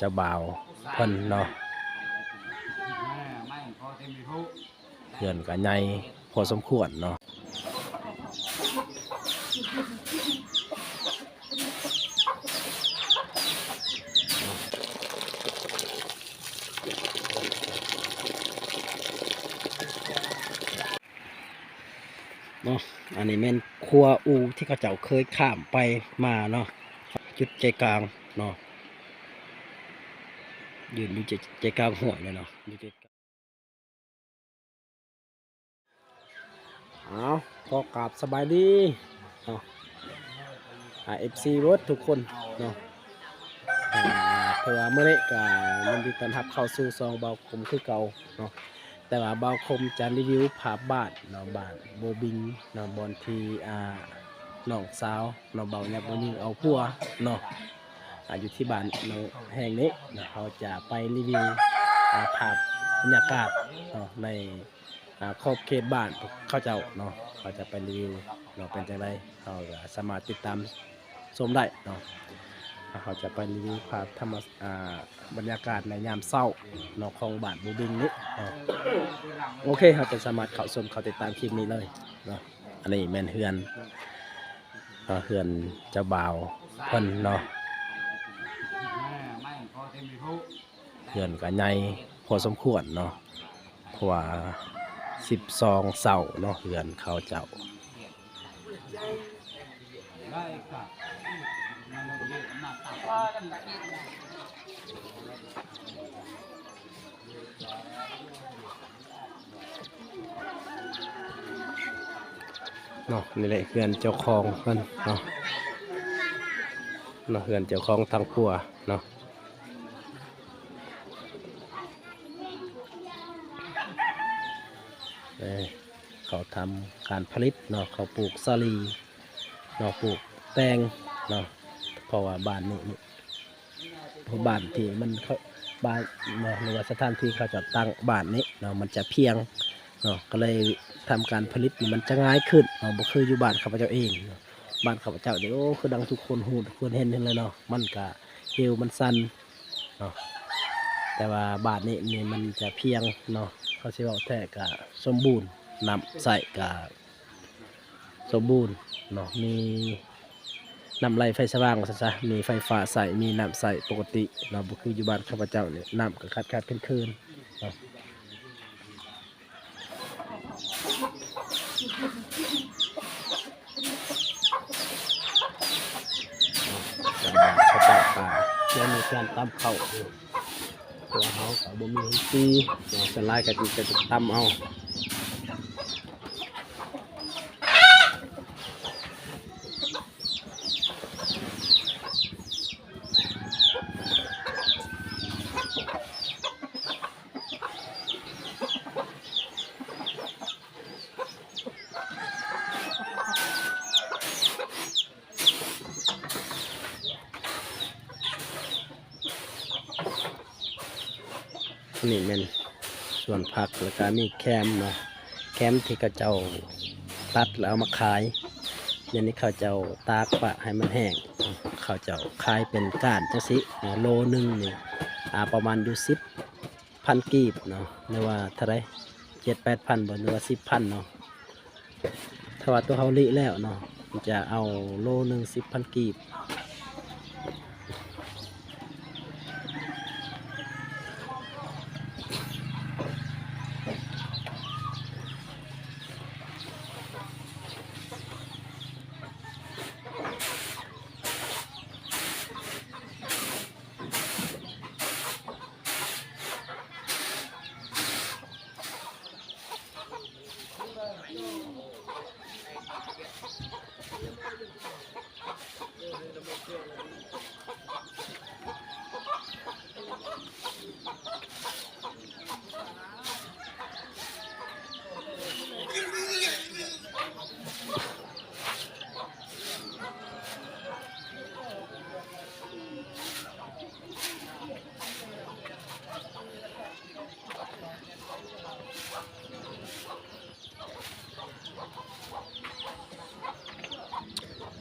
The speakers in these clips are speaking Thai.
เจ้าบ่าวเพิ่นเนาะเพื่อนก็ใหญ่พอสมควรเนาะเนาะอันนี้แม่นครัวอูที่เขาเจ้าเคยข้ามไปมาเนาะจุดใจกลางเนาะ ยืนอยู่ใจใจกลางหัวยเลยเนาะอยู่ใจกเอาก็กราบสบายดีเนาะเอฟซีรถทุกคนเนาะเพื่อเมื่อไรก็ยินดีต้อนรับเข้าสู่ซองเบาคมคือเก่าเนาะแต่ว่าเบาคมจะรีวิวภาพบานเนาะบานโบบิงเนาะบอนทีอ่าน้องสาวเนาะเบาเนี่ยบยิงเอาพัวเนาะ อายู่ที่บ้านเราแห่งนี้นะเราจะไปรีวิวภาพบรรยากาศในอ่าขอบเขตบ้านเขาเจ้าเนาะเขาจะไปรีวิวเราเป็นจังไรเราสามารถติดตามชมได้เนาะเขาจะไปรีวิวภาพธรรมบรรยากาศในยามเศร้าเนาะของบ้านบูบิงนี้โอเคเราจะสามารถเข้าชมเขาติดตามคลิปนี้เลยเนาะอันนี้แมนเฮือนเนาเฮือนเจ้าบ่าวเพิ่นเนาะ เพื่อนก็ใหญ่พอสมควรเนาะเพราะว่าสิบสองเสาเนาะเพื่อนเขาเจ้าเนาะนี่แหละเพื่อนเจ้าของเพิ่นเนาะเนาะเพื่อนเจ้าของทางปัวเนาะ เอ่อ เขาทำการผลิตเนาะเขาปลูกสาลีเนาะปลูกแตงเนาะเพราะว่าบ้านนี้นเพราะบ้านที่มันเขาบ้านเนาะหรือว่าสถานที่เขาจะตั้งบ้านนี้เนาะมันจะเพียงเนาะก็เลยทำการผลิตมันจะง่ายขึ้นเนาะบ่คืออยู่บ้านข้าพเจ้าเองบ้านข้าพเจ้าเดี๋ยวคือดังทุกคนหูทุกคนเห็นเห็นเลยเนาะมันก็เฮวมันสั่นเนาะแต่ว่าบานนี้นี่มันจะเพียงเนาะเขาสิบอกแท้กะสมบูรณ์ นำใส่กะสมบูรณ์เนาะมีน้ำไหลไฟสว่างซะซะมีไฟฟ้าใส่มีน้ำใส่ปกติเนาบ่คืออยู่บ้านข้าพเจ้าเนี่ยน้ำก็ขาดขาดๆคืนๆเนาะสบายเขาเจ้าป่าเดี๋ยมีการตำเข้าตัวเขาก็บ่มีตีเดี๋ยวสไลด์ก็จะจะตำเอา นนี้เป็นส่วนผักแล้วก็มีแคมเนาะแคมที่เขาเจ้าตัดแล้วเอามาขายยวนี้เขาเจ้าตากปะให้มันแห้งเขาเจ้าขายเป็นก้านจังสิอ่าโลหนึงนี่อ่าประมาณอยู่สิบพันกีบเนาะหรือว่าเท่าไรเจ็ดแปดพันบ่หรือว่าสิบพันเนาะถ้าว่าตัวเขาลิแล้วเนาะจะเอาโลหนึ่งสิบพันกีบ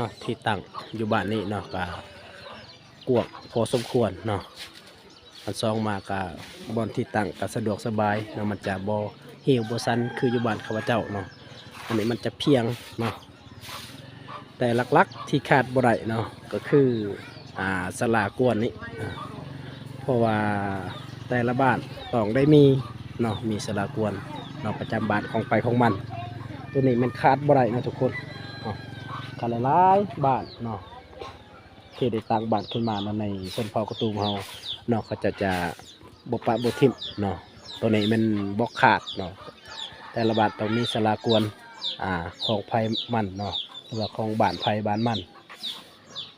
นาะที่ตั้งอยู่บ้านนี้เนาะก็กวกพอสมควรเนาะอันซองมาก็บอนที่ตั้งก็สะดวกสบายเนาะมันจะบ่เหี่ยวบ่ซันคืออยู่บ้านข้าพเจ้าเนาะอันนี้มันจะเพียงเนาะแต่หลักๆที่ขาดบ่ได้เนาะก็คืออ่าสลากวนนี้อ่เพราะว่าแต่ละบ้านต้องได้มีเนาะมีสลากวนเนาะประจำบ้านของไปของมัน ตัวนี้มันขาดบ่ได้นะทุกคน เนาะขาดหลายๆบ้านเนาะที่ได้ตั้งบ้านขึ้นมาแล้วในชนเผ่ากระตูมเฮาเนาะเขาจะจะบ่ปะบ่ทิมเนาะตัวนี้มันบ่ขาดเนาะแต่ละบ้านต้องมีสลากวนอ่าของไผมันเนาะหรือว่าของบ้านไผบ้านมัน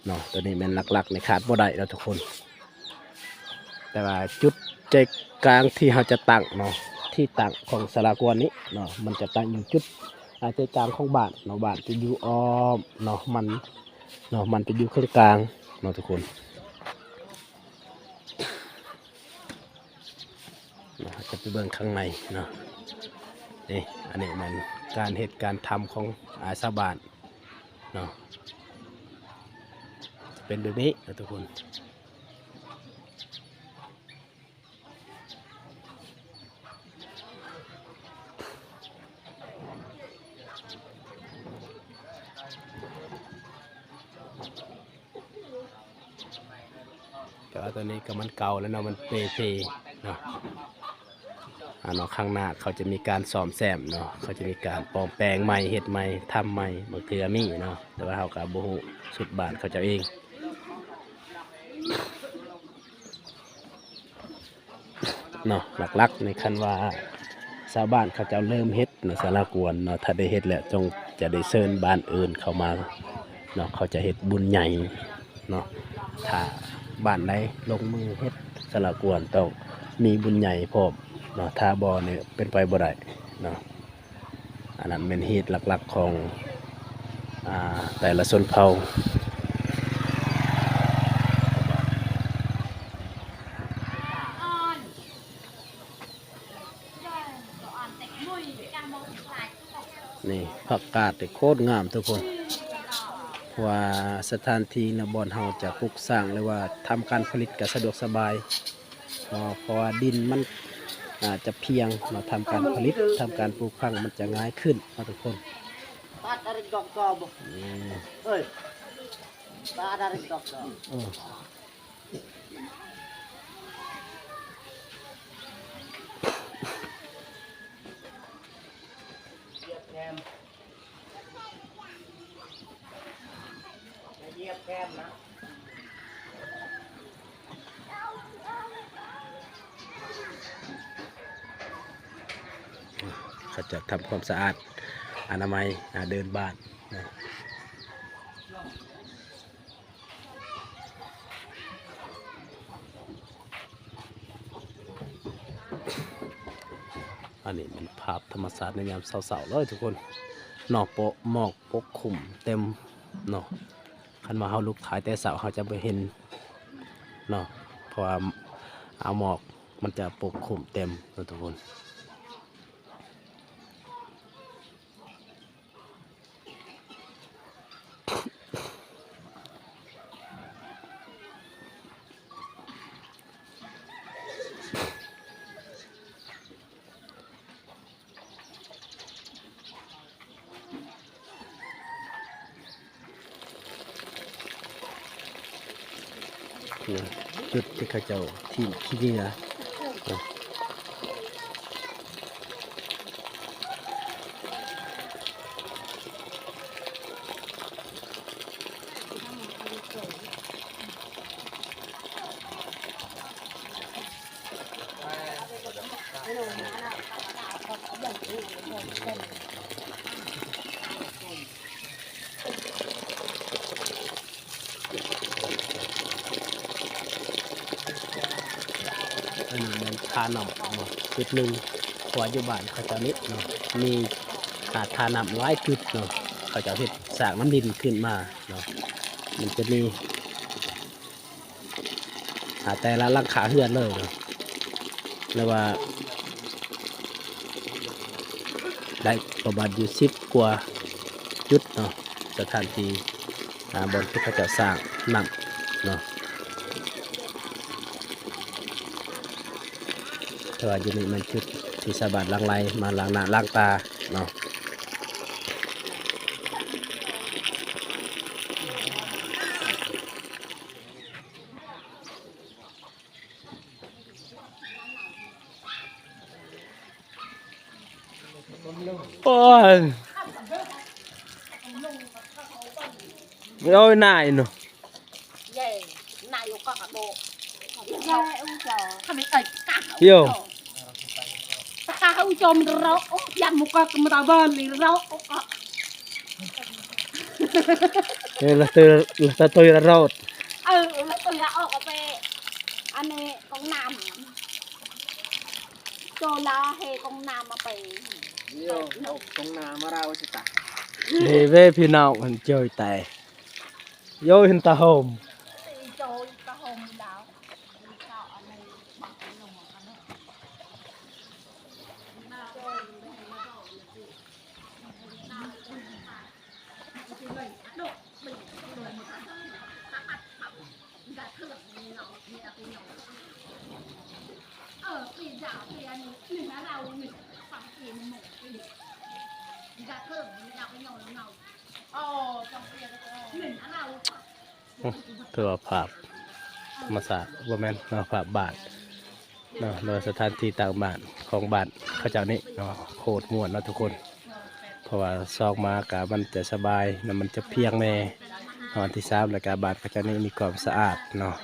เนาะตัวนี้มันหลักๆในขาดบ่ได้แล้วทุกคน แต่ว่าจุดใจกลางที่เราจะตั้งเนาะที่ตั้งของสลากวนนี้เนาะมันจะตั้งอยู่จุด อาใจกลางของบานเนาะบานจะอยู่อ้อมเนาะมันเนาะมันจะอยู่เครื่องกลางเนาะทุกคนนะจะไปเบิ่งข้างในเนาะนี่อันนี้มันการเหตุการณ์ทำของอาชาบานเนาะเป็นแบบนี้นะทุกคน แต่ว่าตอนนี้ก็มันเก่าแล้วเนาะมันเปเปเนาะอ่าเนาะข้างหน้าเขาจะมีการซ่อมแซมเนาะเขาจะมีการปลอมแปลงใหม่เฮ็ดใหม่ทำใหม่บางเทือมีเนาะแต่ว่าเขากับโบหูสุดบานเขาจะเองเนาะหลักๆในคันว่าชาวบ้านเขาจะเริ่มเฮ็ดเนาะสารกวนเนาะถ้าได้เฮ็ดแล้วจงจะได้เชิญบ้านอื่นเข้ามาเนาะเขาจะเฮ็ดบุญใหญ่เนาะถ้า บ้านใดลงมือเฮ็ดสละกวนต้องมีบุญใหญ่พร้อมเนาะถ้าบ่เนี่ยเป็นไปบ่ได้เนาะอันนั้นเป็นเหตุหลักๆของอ่าแต่ละชนเผ่านี่ผักกาดโคตรงามทุกคน ว่าสถานที่นะบ่อนเฮาจะปลูกสร้างหรือว่าทำการผลิตก็สะดวกสบายเนาะเพราะว่าดินมันอาจจะเพียงเราทำการผลิตทำการปลูกพังมันจะง่ายขึ้นเนาะทุกคน Ta dari dokter. นี่ Oi. Ta dari dokter. เออ แคมเหยียบ แคมนะเขาจะทำความสะอาดอนามัยเดินบ้านนะอันนี้มันภาพธรรมศาสตร์ในยามเสาๆเลยทุกคนหนอกโปะหมอกปกคลุมเต็มเนาะ คันมาเฮาลุกถ่ายแต่เสาเขาจะไปเห็นเนาะเพราะว่าเอาหมอกมันจะปกคลุมเต็มทุกคน จุดที่เขาเจ้าที่ที่นี่นะ อันนี้มันทานำเนาะจุดหนึ่งขวาอยู่บ้านเขาจ้านิดเนาะมีอาทานำหลายจุดเนาะเขาจ้าเห็ดสางน้ำดินขึ้นมาเนาะมันจะมีหาแต่ละหลังขาเฮือนเลยเนาะแล้วว่า ได้ประมาณอยู่สิบกว่าจุดเนาะสถานที่อ่าบนที่เขาจะสร้างนำเนาะ ถือว่าอยู่นี่มันจุดที่สะบัดล้างไหลมาล้างหน้าล้างตาเนาะโอ้ยโอ้ยนายหนูเย่นายก็กระโดดเย่อุ้ง จอทำไมเอ่ยกะโย่ตะกาอุ้งจอมเรายันมุกกมาตาบอลเลยเราเออละเตอละเตอละรอดเออแล้วตัวออกไปอันนี้กองน้ำโจลาเฮกองน้ำมาไปเดี๋ยวเอาตรงนามาเราสิตาเฮ้เว้พี่น้องมันเจอแต่โยเห็นตาโฮม โจยกระหงดาวเจ้าอันนี้บักลงอันนี้ เออปีนดาวปีอันนี้หนึ่งนะเราหนึ่งฝั่งปีนหมกปีนกระเทิงดาวไปเงาเงาอ๋อจำเปียนหนึ่งนะเรา ตัวภาพธรรมศาสตร์ว่าแม่นเนาะภาพบาทเนาะโดยสถานที่ต่างบ้านของบ้านเขาเจ้านี่เนาะโคตรม่วนเนาะทุกคน เพราะว่าซอกมากะมันจะสบายเนาะมันจะเพียงแน่นอนที่สามแล้วกะบ้านเขาเจ้านี่มีความสะอาดเนาะ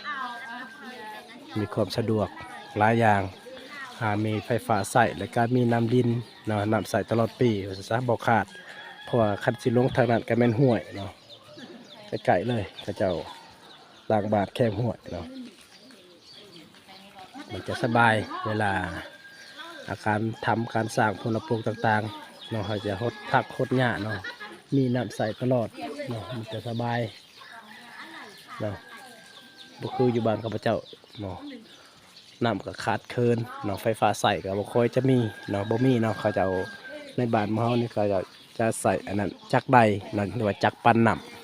มีความสะดวกหลายอย่างหามีไฟฟ้าใส่แล้วก็มีน้ำดินเนาะน้ำใส่ตลอดปีว่าซะบ่ขาดเพราะว่าคันสิลงทางนั้นก็แม่นห้วยเนาะใกล้ๆเลยเขาเจ้า ล้างบาดแคมห้วเนาะมันจะสบายเวลาอาการทำการสร้างพลปลูกต่างๆเนาะเขาจะหดพักหดหญ้าเนาะมีน้ำใสตลอดเนาะมันจะสบายเนาะบ่คืออยู่บ้านกับเจ้าเนาะน้ำก็ขาดเคินเนาะไฟฟ้าใส่ก็บ่ค่อยจะมีเนาะบ่มีเนาะเขาจะเอาในบ้านขอเฮานี่เขาจะจะใส่อันนั้นจักใดเนาะหรือว่าจักปั้นน้ำ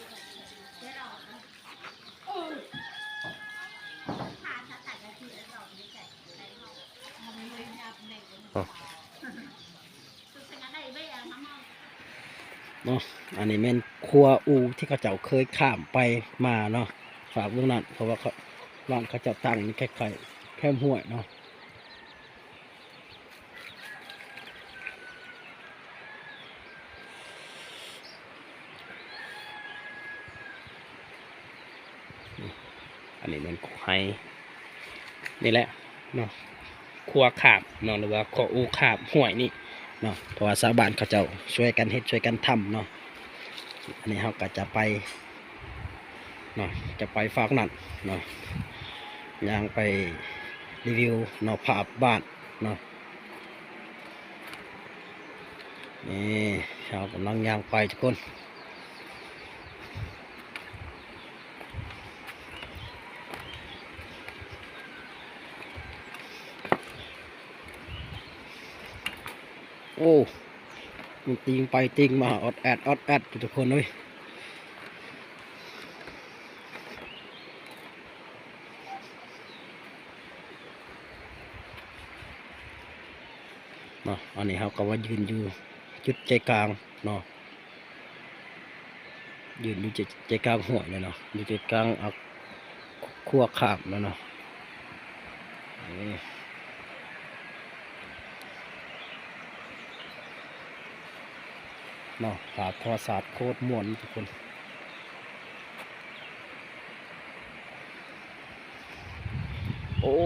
เนาะ อันนี้แม่นครัวอูที่เขาเจ้าเคยข้ามไปมาเนาะฝากเรื่องนั้นเพราะว่าเขาร้านเขาเจ้าตั้งนี่แค่ไข่แค่ห้วยเนาะอันนี้แมันไข่นี่แหละเนาะครัวขาบเนาะหรือว่าครัวอูขาบห้วยนี่ เนาะเพราะว่าชาวบ้านเขาเจ้าช่วยกันเฮ็ดช่วยกันทำเนาะอันนี้เขาก็จะไปเนาะจะไปฝากนั่นเนาะยังไปรีวิวเนาะภาพบ้านเนาะนี่เรากำลังยางไปทุกคน อ้มันติงไปติงมาอดแอดอดแอดทุกคนเลยเนาะอันนี้เขาก็ว่ายืนอยู่จุดใจกลางเนาะยืนอยู่ใจใจกลางหัวเลยเนาะอยู่ใจกลางเอาขั้วขาบแล้วเนาะนี่ เนาะภาพโทรศัพท์โคตรม่วนทุกคนโอ้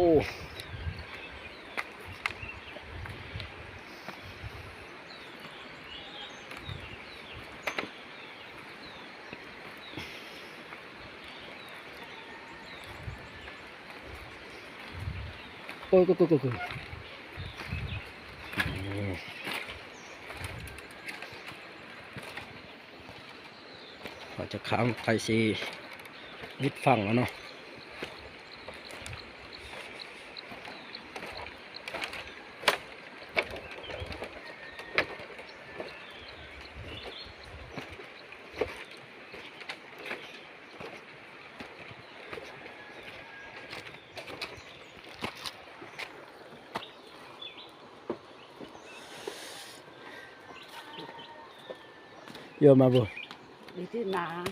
โอ้ยกูกูกู จะค้างไก่ซีนิดฝั่งแล้วเนาะเยอะมาบุ 去拿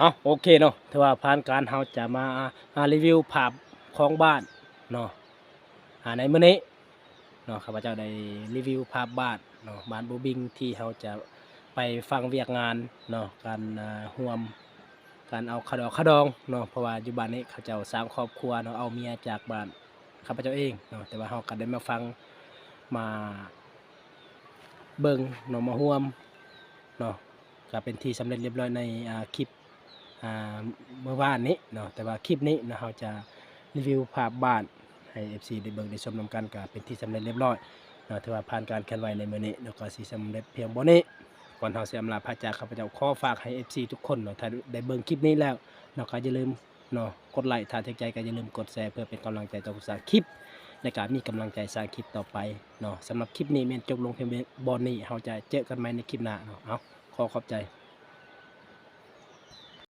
เอาโอเคเนาะถือว่าผ่านการเฮาจะมารีวิวภาพของบ้านเนาะในมื้อนี้เนาะข้าพเจ้าได้รีวิวภาพบ้านเนาะบ้านบูบิงที่เฮาจะไปฟังเวียกงานเนาะการอ่วมการเอาขดอกขดองเนาะเพราะว่าอยู่บ้านนี้เขาเจ้าสร้างครอบครัวเนาะเอาเมียจากบ้านข้าพเจ้าเองเนาะแต่ว่าเฮาก็ได้มาฟังมาเบิ่งเนาะมาร่วมเนาะก็เป็นที่สำเร็จเรียบร้อยในคลิป เมื่อวานนี้เนาะแต่ว่าคลิปนี้เนะเราจะรีวิวภาพบ้านให้ FC ได้เบิ่งได้ชมนํกันก็เป็นที่สำเร็จเรียบร้อยเนาะถือว่าผ่านการเคลื่อนไวในมื้อนี้เนาะก็สิสำเร็จเพียงบ่นี้ก่อนเฮาสิอำลาพระจากข้าพเจ้าขอฝากให้ FC ทุกคนเนาะถ้าได้เบิ่งคลิปนี้แล้วเนาะก็อย่าลืมเนาะกดไลค์ถ้าถูกใจก็อย่าลืมกดแชร์เพื่อเป็นกำลังใจต่อผู้สร้างคลิปในการมีกำลังใจสร้างคลิปต่อไปเนาะสำหรับคลิปนี้แม่นจบลงเพียงบอนนี้เฮาจะเจอกันใหม่ในคลิปหน้าเนาะเอาขอขอบใจ